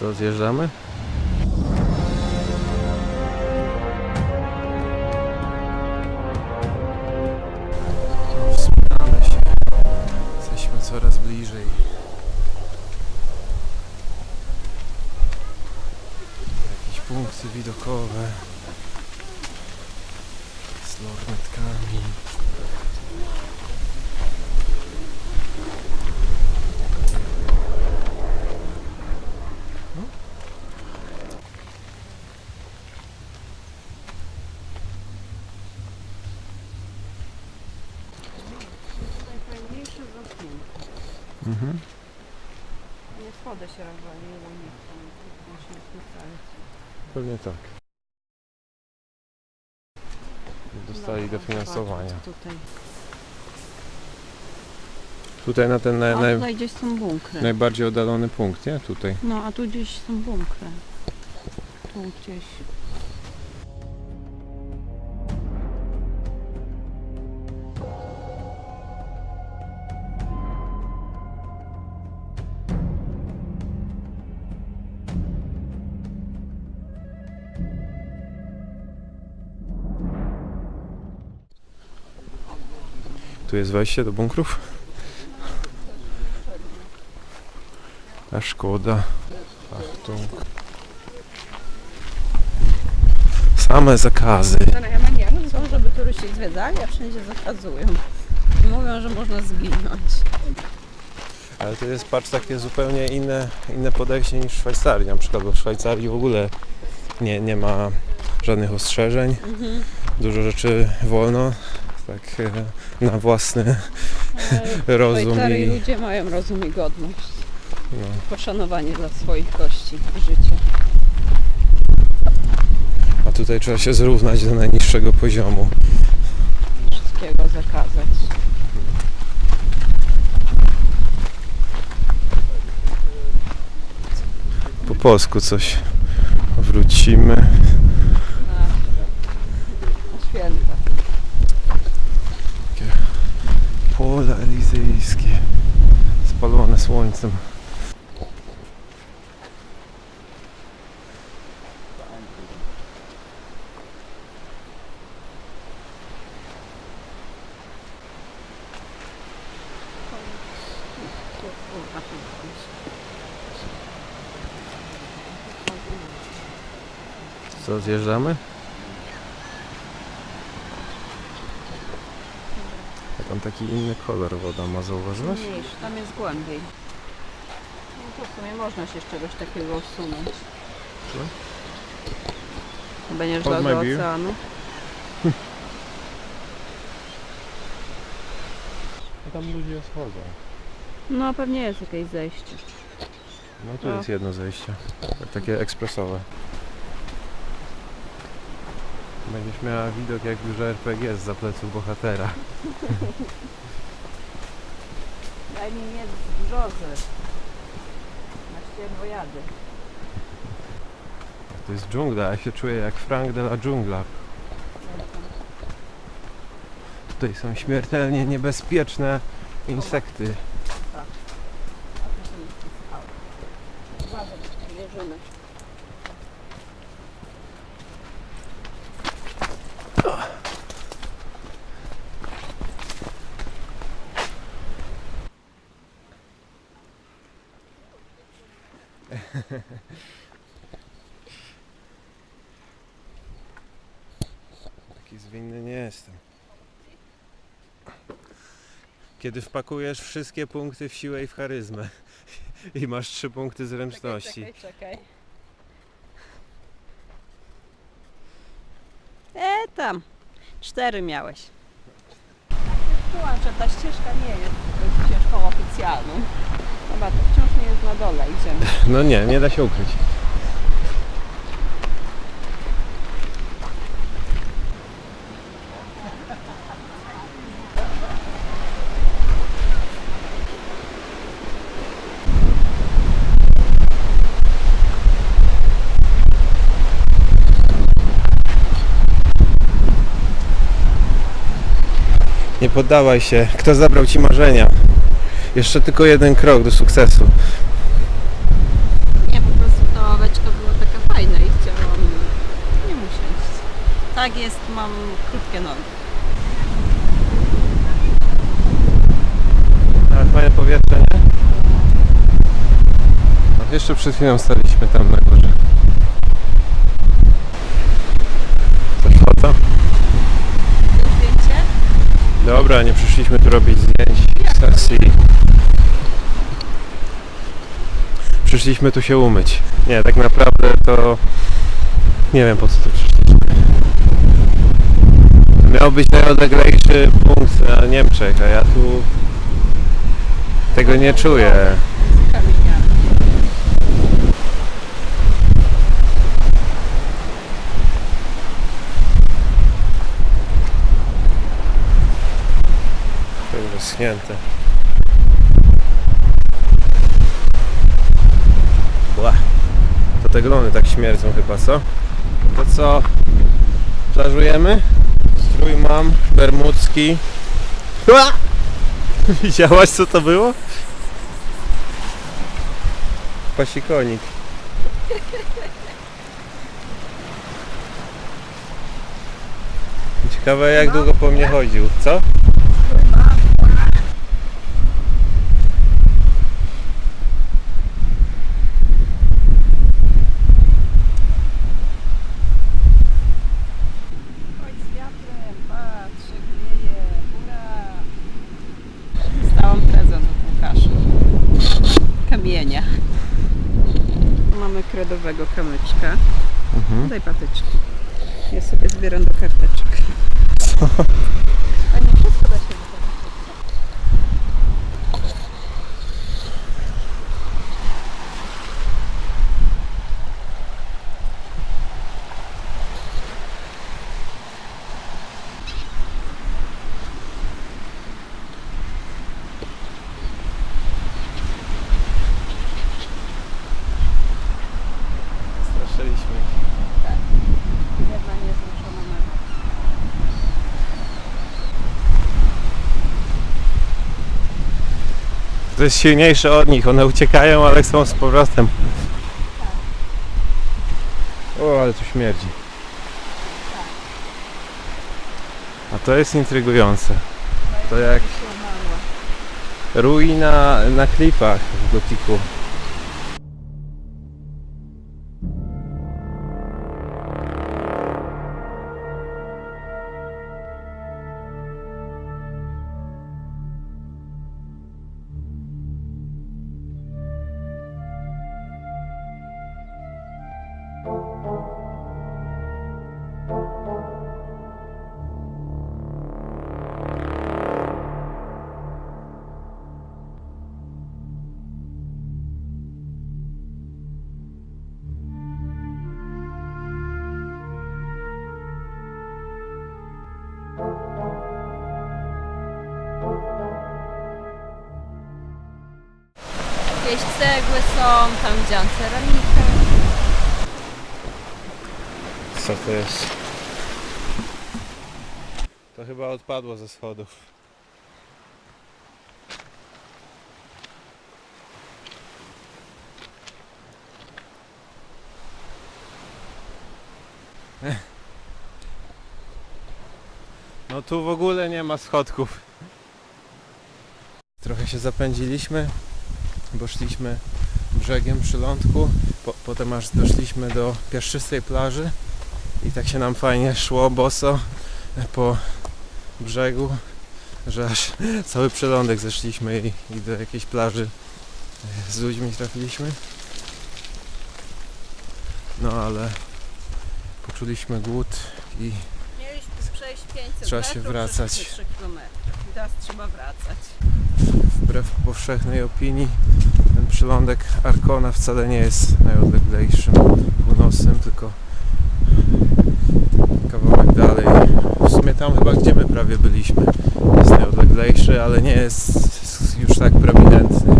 Co, zjeżdżamy? Wspinamy się. Jesteśmy coraz bliżej. Jakieś punkty widokowe. Z lornetkami. Mhm. Nie schody się rozwaliło, nie chcą wpisać. Pewnie tak. Dostali dofinansowania. Tutaj. Tutaj na ten naj, naj, tutaj gdzieś są bunkry. najbardziej oddalony punkt, nie? Tutaj. No, a tu gdzieś są bunkry. Tu gdzieś. Tu jest wejście do bunkrów. A szkoda. Achtung. Same zakazy. Chcą, żeby turyści zwiedzali, a wszędzie zakazują. Mówią, że można zginąć. Ale to jest, patrz, takie zupełnie inne, inne podejście niż w Szwajcarii. Na przykład, bo w Szwajcarii w ogóle nie, nie ma żadnych ostrzeżeń. Dużo rzeczy wolno. Tak e, na własny rozum Szwajcarii i ludzie mają rozum i godność. no, Poszanowanie dla swoich kości i życia. A tutaj trzeba się zrównać do najniższego poziomu. Wszystkiego zakazać. Po polsku coś wrócimy. Na, na święta. Pola elizyjskie. Spalone słońcem. Co, zjeżdżamy? A tam taki inny kolor woda ma, zauważyłeś? Mniejszy, tam jest głębiej. No to w sumie można się z czegoś takiego usunąć. Co? Będziesz do oceanu. Tam ludzie schodzą. No pewnie jest jakieś zejście. No tu O. jest jedno zejście. Takie ekspresowe. Będziesz miała widok jak już RPG z zapleców bohatera. Daj mi mieć z brzozy. Na ścierwojady. To jest dżungla, ja się czuję jak Frank de la dżungla. Tutaj są śmiertelnie niebezpieczne insekty. Wierzymy. Taki zwinny nie jestem. Kiedy wpakujesz wszystkie punkty w siłę i w charyzmę i masz trzy punkty zręczności. Czekaj, czekaj, czekaj. E tam. Cztery miałeś. Czułam, że ta ścieżka nie jest ścieżką oficjalną. Chyba to wciąż nie jest na dole, idziemy. No nie, nie da się ukryć. Nie poddawaj się. Kto zabrał ci marzenia? Jeszcze tylko jeden krok do sukcesu. Nie, po prostu to beczka była taka fajna i chciałam nie musieć. Tak jest, mam krótkie nogi. Ale fajne powietrze, nie? No, jeszcze przed chwilą staliśmy tam na górze. Coś? Zdjęcie? Dobra, nie przyszliśmy tu robić zdjęć sesji. Przyszliśmy tu się umyć. Nie, tak naprawdę to nie wiem po co tu przyszliśmy. Miał być najodleglejszy punkt na Niemczech, a ja tu tego nie czuję. Już wyschnięte. To te glony tak śmierdzą chyba, co? To co? Plażujemy? Strój mam, bermudzki. Ła! Widziałaś co to było? Pasikonik. Ciekawe jak długo po mnie chodził, co? Kredowego kamyczka. Mhm. Daj patyczki. Ja sobie zbieram do karteczek. A nie wszystko da się To jest silniejsze od nich, one uciekają, ale są z powrotem. O, ale tu śmierdzi. A to jest intrygujące. To jak ruina na klipach w gotiku. Są, tam widziałam ceramikę. Co to jest? To chyba odpadło ze schodów. No tu w ogóle nie ma schodków. Trochę się zapędziliśmy, bo szliśmy brzegiem przy lądku. Po, potem aż doszliśmy do piaszczystej plaży i tak się nam fajnie szło boso po brzegu, że aż cały przylądek zeszliśmy i, i do jakiejś plaży e, z ludźmi trafiliśmy. No ale poczuliśmy głód i Mieliśmy przejść 500 Trzeba się wracać. przeszliśmy 3 kilometry. I teraz trzeba wracać. wbrew powszechnej opinii ten przylądek Arkona wcale nie jest najodleglejszym północnym, tylko kawałek dalej. W sumie tam chyba gdzie my prawie byliśmy jest najodleglejszy, ale nie jest już tak prominentny.